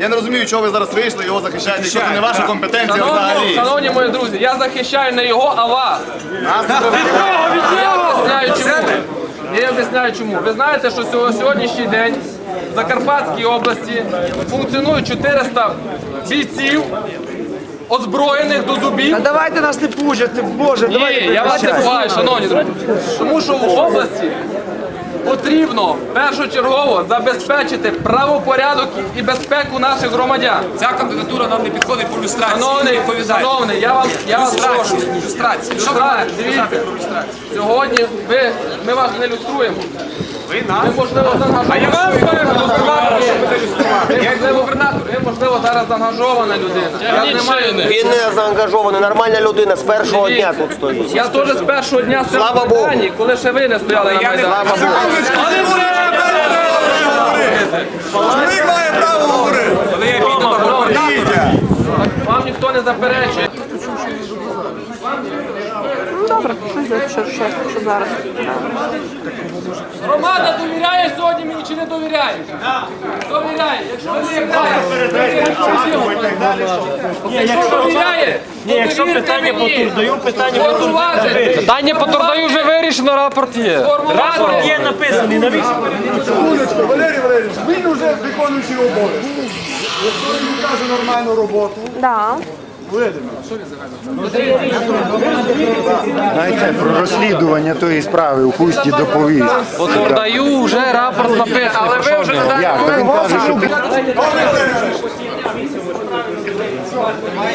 Я не розумію, чого ви зараз вийшли, його захищаєте, якщо це не ваша компетенція Шановні, взагалі. шановні мої друзі, я захищаю не його, а вас. Нас не Я об'ясняю чому. Я об'ясняю чому. Ви знаєте, що сьо- сьогоднішній день в Закарпатській області функціонують 400 бійців, озброєних до зубів. Та давайте нас не пужати, боже, Ні, давайте я вас не буваю, шановні друзі. Тому що в області потрібно першочергово забезпечити правопорядок і безпеку наших громадян. Ця кандидатура нам не підходить по люстрації. Шановний, шановний, я вам я вас прошу. Люстрація. Люстрація. Дивіться. про люстрацію? Сьогодні ви, ми вас не люструємо. Ви нас? Ви, можливо, заангажовані. А я вас Ви, можливо, ви, зараз заангажована людина. Я не маю Він не заангажований, нормальна людина з першого дня тут стоїть. Я теж з першого дня стояв Слава на Богу. Майдані, коли ще ви не стояли на Майдані. Слава Богу. Чоловік має право говорити. Вам ніхто не заперечує. Ну добре, що, що, що, що зараз? Громада довіряє сьогодні мені чи не довіряє? Довіряє. Якщо довіряє, якщо довіряє, Ні, якщо питання по турдою, питання по Формувати. Питання по турдою вже вирішено, рапорт є. Формувати. Є написаний, навіщо? Секундочку, Валерій Валерійович, він вже виконуючий обов'язки. Якщо він каже нормальну роботу. Знаєте, про розслідування тої справи у пусті доповість. По турдою вже рапорт написаний. Але ви вже не Як? Він каже, що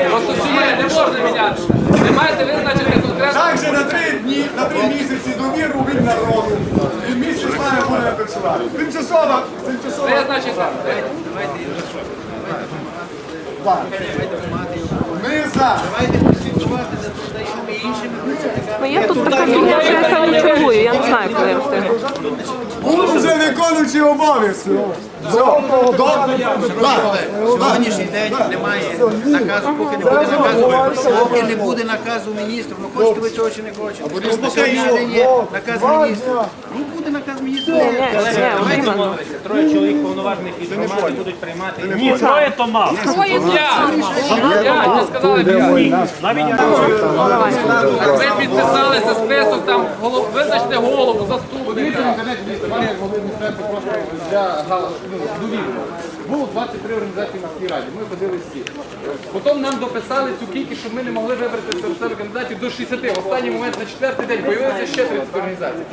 Просто цієї не можна міняти. Ви маєте визначити конкретно. так же на три дні, на три місяці довіру від народу. І місяць має буде працювати. Тимчасово, тимчасово. Це значить так. Ми за. Ну є тут така фігня, що я не чергую, я не знаю, коли я встигну. Був вже виконуючий обов'язки. Сьогоднішній день немає наказу, поки не буде наказу, поки не буде наказу міністру. Ну хочете ви цього чи не хочете? Ну, поки є наказ міністра. Ну буде наказ міністра. Ні, ні, ні. Троє чоловік повноважних від громади будуть приймати. Ні, троє то мало. Не сказали п'ять. Навіть Ви підписалися там голов... визначте голову, заступника. Було 23 організації в міській раді, ми ходили всі. Потім нам дописали цю кількість, щоб ми не могли вибрати серед себе кандидатів до 60. В останній момент на четвертий день появилося ще 30 організацій.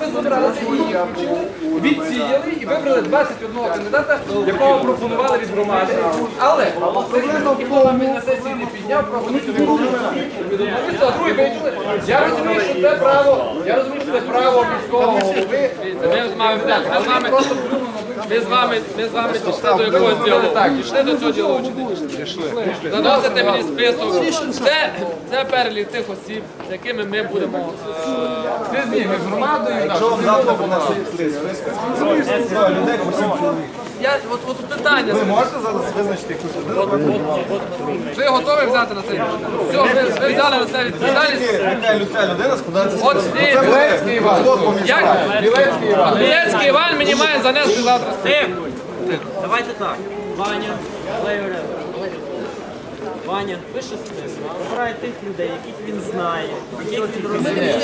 Ми забралися і їх включили, відсіяли і вибрали 21 кандидата, якого пропонували від громади. Але президент ніхто на сесії не підняв, а другий вичули. Я розумію, що це право, я розумію, що це право міського голови. Ми з вами ми з вами ми з вами, ми з вами дійшли до якогось діалогу. Дійшли до цього діалогу чи не дійшли? Заносите мені список. Це, це перелік тих осіб, з якими ми будемо е, з ними, з громадою. Якщо вам завтра я, от, от питання. Ви можете зараз визначити Ви готові взяти на це? Все, ви, ви взяли на це відповідальність. Ця людина складається з От стій, Білецький Іван. Як? Білецький Іван. Білецький Іван мені має занести завтра. Тихо. Давайте так. Ваня, Олег Ваня, пише список. Обирає тих людей, яких він знає, яких він розуміє.